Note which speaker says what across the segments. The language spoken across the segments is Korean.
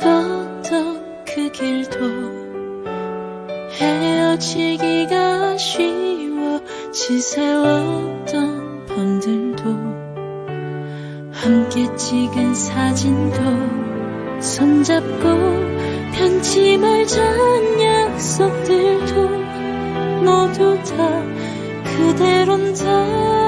Speaker 1: 걸었던 그 길도 헤어지 기가 쉬워 지새 웠던 번 들도 함께 찍은, 사진도 손잡고 편지 말자. 약속도 모두 다 그대론다.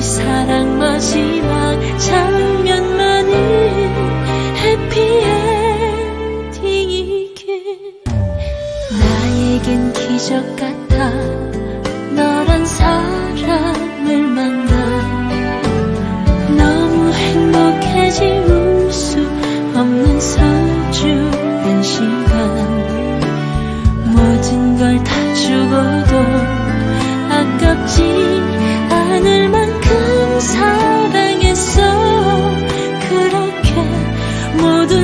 Speaker 1: 사랑 마지막 장면만이 해피엔딩이길 나에겐 기적 같아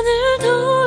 Speaker 1: 하늘도